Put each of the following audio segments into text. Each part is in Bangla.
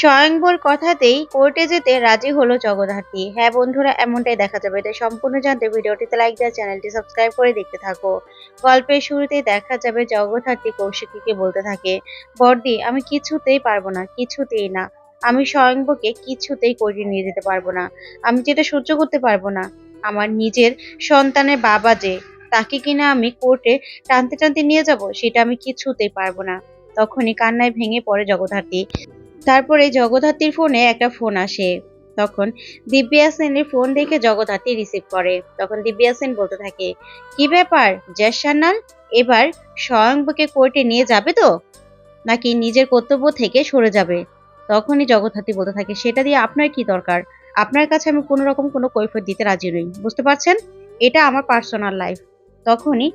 স্বয়ংবর কথাতেই কোর্টে যেতে রাজি হলো জগদ্ধাত্রী। হ্যাঁ বন্ধুরা, এমনটাই দেখা যাবে। তাই সম্পূর্ণ জানতে ভিডিওটিতে লাইক দেওয়া, চ্যানেলটি সাবস্ক্রাইব করে দেখতে থাকো। গল্পের শুরুতেই দেখা যাবে জগদ্ধাত্রী কৌশিকীকে বলতে থাকে বর্দি আমি কিছুতেই পারব না, কিছুতেই না। আমি স্বয়ংবকে কিছুতেই কোর্টে নিয়ে যেতে পারব না। আমি যেটা সহ্য করতে পারব না, আমার নিজের সন্তানের বাবা যে, তাকে কিনা আমি কোর্টে টানতে টানতে নিয়ে যাব, সেটা আমি কিছুতেই পারব না। তখনই কান্নায় ভেঙে পড়ে জগদ্ধাত্রী। তারপরে জগদ্ধাত্রীর ফোনে একটা ফোন আসে। তখন দিব্যা সেনের ফোন দেখে জগদ্ধাত্রী রিসিভ করে। তখন দিব্যা সেন বলতে থাকে, কি ব্যাপার জয় সান্যাল এবার স্বয়ংবকে কোর্টে নিয়ে যাবে তো? নাকি নিজের কর্তব্য থেকে সরে যাবে? তখনই জগদ্ধাত্রী বলতে থাকে, সেটা দিয়ে আপনার কি দরকার? আপনার কাছে আমি কোনো রকম কোনো কৈফত দিতে রাজি নই। বুঝতে পারছেন? এটা আমার পার্সোনাল লাইফ তখনই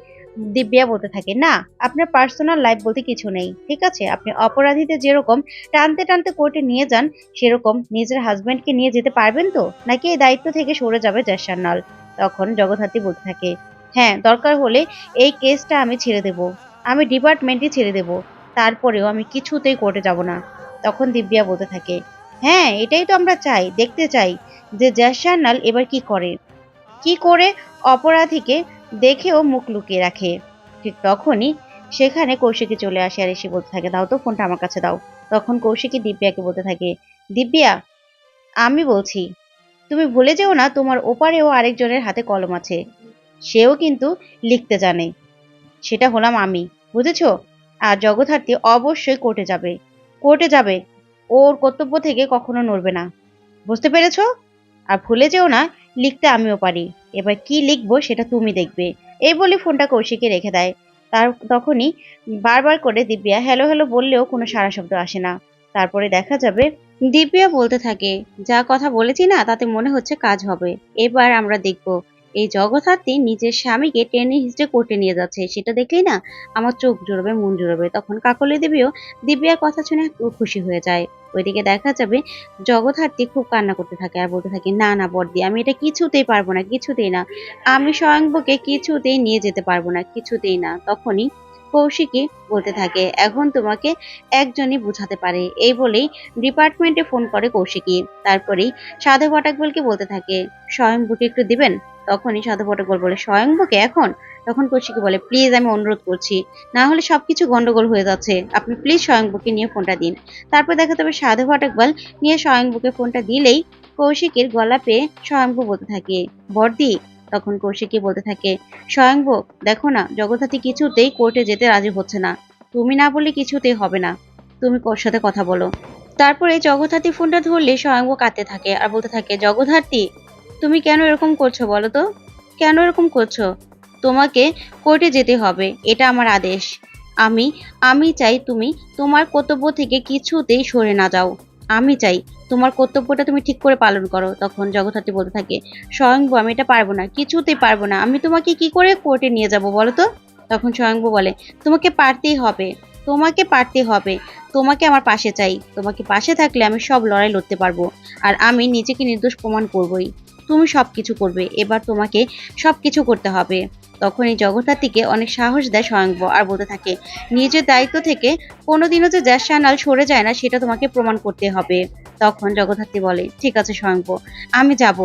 দিব্যা বলতে থাকে, না, আপনার পার্সোনাল লাইফ বলতে কিছু নেই, ঠিক আছে? আপনি অপরাধীদের যেরকম টানতে টানতে কোর্টে নিয়ে যান, সেরকম নিজের হাজবেন্ডকে নিয়ে যেতে পারবেন তো? নাকি এই দায়িত্ব থেকে সরে যাবে জাসান্নাল তখন জগদ্ধাত্রী বলতে থাকে হ্যাঁ দরকার হলে এই কেসটা আমি ছেড়ে দেব, আমি ডিপার্টমেন্টই ছেড়ে দেব, তারপরেও আমি কিছুতেই কোর্টে যাব না। তখন দিব্যা বলতে থাকে হ্যাঁ এটাই তো আমরা চাই, দেখতে চাই যে জাসান্নাল এবার কি করে? কি করে অপরাধীকে দেখেও মুখ লুকিয়ে রাখে। ঠিক তখনই সেখানে কৌশিকী চলে আসে আর এসে বলতে থাকে, দাও তো ফোনটা আমার কাছে দাও। তখন কৌশিকী দিব্যাকে বলতে থাকে, দিব্যা, আমি বলছি, তুমি ভুলে যেও না তোমার ওপারেও আরেকজনের হাতে কলম আছে। সেও কিন্তু লিখতে জানে। সেটা হলাম আমি, বুঝেছ? আর জগদ্ধাত্রী অবশ্যই কোর্টে যাবে। কোর্টে যাবে। ওর কর্তব্য থেকে কখনো নড়বে না। বুঝতে পেরেছ? আর ভুলে যেও না লিখতে আমিও পারি। এবার কি লিখব সেটা তুমি দেখবে। এই বলে ফোনটা কৌশিকে রেখে দেয়। তার তখনই বারবার করে দিব্যা হ্যালো হ্যালো বললেও কোনো সারা শব্দ আসে না। তারপরে দেখা যাবে দিব্যা বলতে থাকে, যা কথা বলেছি না, তাতে মনে হচ্ছে কাজ হবে। এবার আমরা দেখব এই জগদ্ধাত্রী নিজের স্বামীকে টেনে হিঁচড়ে কোর্টে নিয়ে যাচ্ছে। সেটা দেখলেই না আমার চোখ জুড়বে, মন জুড়বে। তখন কাকলি দেবীও দিব্যার কথা শুনে খুশি হয়ে যায়। ওইদিকে দেখা যাবে জগদ্ধাত্রী খুব কান্না করতে থাকে আর বলতে থাকে, না না বর্দি আমি এটা কিছুতেই পারব না, কিছুতেই না। আমি স্বয়ংবকে কিছুতেই নিয়ে যেতে পারব না, কিছুতেই না। তখনই কৌশিকী বলতে থাকে, এখন তোমাকে একজনই বুঝাতে পারে। এই বলেই ডিপার্টমেন্টে ফোন করে কৌশিকী। তারপরেই সাধু ভটাকবলকে বলতে থাকে স্বয়ংবকে একটু দিবেন? তখনই সাধু ভটাকবল বলে স্বয়ংবকে এখন? তখন কৌশিকী বলে, প্লিজ, আমি অনুরোধ করছি। না হলে সবকিছু গন্ডগোল হয়ে যাচ্ছে। আপনি প্লিজ স্বয়ংবকে নিয়ে ফোনটা দিন। তারপর দেখা যাবে সাধু ভটাকবল নিয়ে স্বয়ংবুকে ফোনটা দিলেই কৌশিকের গলা পেয়ে স্বয়ংভু বলতে থাকে, বর্দি তখন কৌশিকী বলতে থাকে স্বয়ংভু দেখো না, জগদ্ধাত্রী কিছুতেই কোর্টে যেতে রাজি হচ্ছে না। তুমি না বললে কিছুতেই হবে না। তুমি কোর সাথে কথা বলো। তারপরে জগদ্ধাত্রী ফোনটা ধরলে স্বয়ংভু কাঁদতে থাকে আর বলতে থাকে, জগদ্ধাত্রী, তুমি কেন এরকম করছ বলো তো? কেন এরকম করছ? তোমাকে কোর্টে যেতে হবে, এটা আমার আদেশ। আমি আমি চাই তুমি তোমার কর্তব্য থেকে কিছুতেই সরে না যাও। আমি চাই তোমার কর্তব্যটা তুমি ঠিক করে পালন করো, তখন জগদ্ধাত্রী বলতে থাকে, স্বয়ংভু আমি এটা পারব না, কিছুতেই পারব না। আমি তোমাকে কি করে কোর্টে নিয়ে যাব বলো তো? তখন স্বয়ংভু বলে, তোমাকে পারতেই হবে, তোমাকে পারতে হবে, তোমাকে আমার পাশে চাই, তোমাকে পাশে থাকলে আমি সব লড়াই লড়তে পারব, আর আমি নিজেকে নির্দোষ প্রমাণ করবই। তুমি সব কিছু করবে, এবার তোমাকে সব কিছু করতে হবে। তখন এই জগদ্ধাত্রীকে অনেক সাহস দেয় স্বয়ংভু আর বলতে থাকে, নিজের দায়িত্ব থেকে কোনোদিনও যে জ্যাস সানাল সরে যায় না, সেটা তোমাকে প্রমাণ করতে হবে। তখন জগদ্ধাত্রী বলে, ঠিক আছে স্বয়ংভু আমি যাব।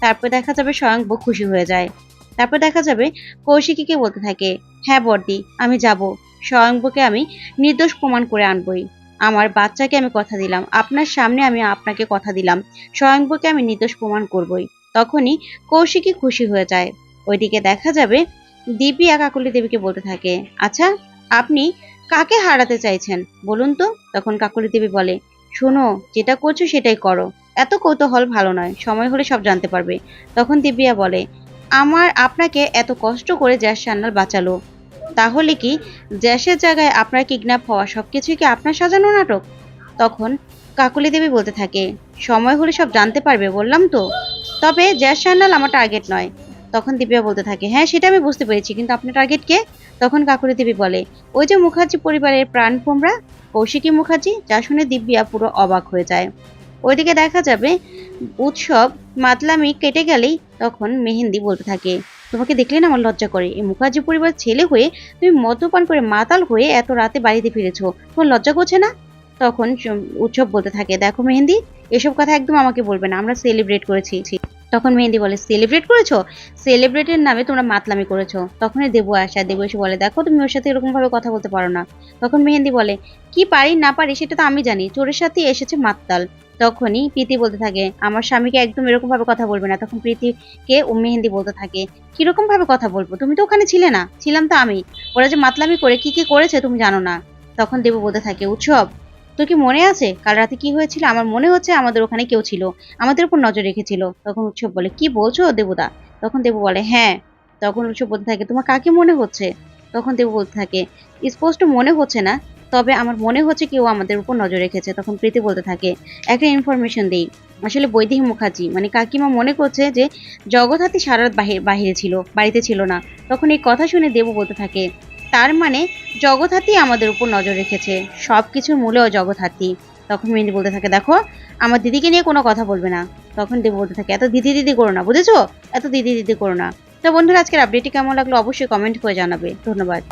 তারপর দেখা যাবে স্বয়ংভু খুশি হয়ে যায়। তারপর দেখা যাবে কৌশিকীকে বলতে থাকে হ্যাঁ বর্দি, আমি যাব। স্বয়ংভুকে আমি নির্দোষ প্রমাণ করে আনবই। আমার বাচ্চাকে আমি কথা দিলাম, আপনার সামনে আমি আপনাকে কথা দিলাম। স্বয়ংভুকে আমি নির্দোষ প্রমাণ করবই। তখনই কৌশিকী খুশি হয়ে যায়। ওইদিকে দেখা যাবে দিব্যা কাকুলি দেবীকে বলতে থাকে আচ্ছা আপনি কাকে হারাতে চাইছেন? বলুন তো। তখন কাকুলি দেবী বলে শোনো, যেটা করছ সেটাই করো। এত কৌতূহল ভালো নয়, সময় হলে সব জানতে পারবে। তখন দিব্যা বলে, আমার আপনাকে এত কষ্ট করে জ্যাস সান্নাল বাঁচালো। তাহলে কি জ্যাসের জায়গায় আপনার কিডন্যাপ হওয়া সব কিছুই কি আপনার সাজানো নাটক? তখন কাকুলি দেবী বলতে থাকে, সময় হলে সব জানতে পারবে, বললাম তো। তবে জ্যাস সান্নাল আমার টার্গেট নয়। তখন দিব্যা বলতে থাকে হ্যাঁ সেটা আমি বুঝতে পেরেছি, কিন্তু আপনার টার্গেট কে? তখন কাকুরি দেবী বলে, ওই যে মুখার্জি পরিবারের প্রাণ পোমরা কৌশিকী মুখার্জি যা শুনে দিব্যা পুরো অবাক হয়ে যায়। ওইদিকে দেখা যাবে, উৎসব মাতলামি কেটে গেলেই তখন মেহেন্দি বলতে থাকে। তোমাকে দেখলে না আমার লজ্জা করে। এই মুখার্জি পরিবার ছেলে হয়ে তুমি মদ্যপান করে মাতাল হয়ে এত রাতে বাড়িতে ফিরেছো। তোমার লজ্জা করছে না? তখন উৎসব বলতে থাকে, দেখো মেহেন্দি, এসব কথা একদম আমাকে বলবে না। আমরা সেলিব্রেট করেছি। তখন মেহেন্দি বলে সেলিব্রেট করেছ? সেলিব্রেটের নামে তোমরা মাতলামি করেছ। তখনই দেবু আসা দেবু এসে বলে, দেখো, তুমি ওর সাথে এরকম ভাবে কথা বলতে পারো না। তখন মেহেন্দি বলে, কি পারি না পারি সেটা তো আমি জানি, চোরের সাথে এসেছে মাত্তাল। তখনই প্রীতি বলতে থাকে, আমার স্বামীকে একদম এরকম ভাবে কথা বলবে না। তখন প্রীতিকে মেহেন্দি বলতে থাকে কীরকম ভাবে কথা বলব? তুমি তো ওখানে ছিলে না, ছিলাম তো আমি। ওরা যে মাতলামি করে, কি কি করেছে তুমি জানো না? তখন দেবু বলতে থাকে, উৎসব তোর কি মনে আছে? কাল রাতে কি হয়েছিল? আমার মনে হচ্ছে আমাদের ওখানে কেউ ছিল। আমাদের উপর নজর রেখেছিল। তখন উৎসব বলে, কি বলছো দেবুদা? তখন দেবু বলে হ্যাঁ। তখন উৎসব বলতে থাকে, তোমার কাকে মনে হচ্ছে? তখন দেবু বলতে থাকে, স্পষ্ট মনে হচ্ছে না, তবে আমার মনে হচ্ছে কেউ আমাদের উপর নজর রেখেছে। তখন প্রীতি বলতে থাকে, একটা ইনফরমেশন দিই। আসলে বৈদেহী মুখার্জি মানে কাকিমা মনে করছে যে জগৎহাতি সারা রাত বাহিরে ছিল, বাড়িতে ছিল না। তখন এই কথা শুনে দেবু বলতে থাকে তার মানে জগৎহাতি আমাদের উপর নজর রেখেছে। সব কিছুর মূলেও জগৎহাতি। তখন মেহেন্দি বলতে থাকে, দেখো, আমার দিদিকে নিয়ে কোনো কথা বলবে না। তখন দিদি বলতে থাকে, এত দিদি দিদি করো না, বুঝেছ? এত দিদি দিদি করো না। তো বন্ধুরা, আজকের আপডেটটি কেমন লাগল অবশ্যই কমেন্ট করে জানাবে। ধন্যবাদ।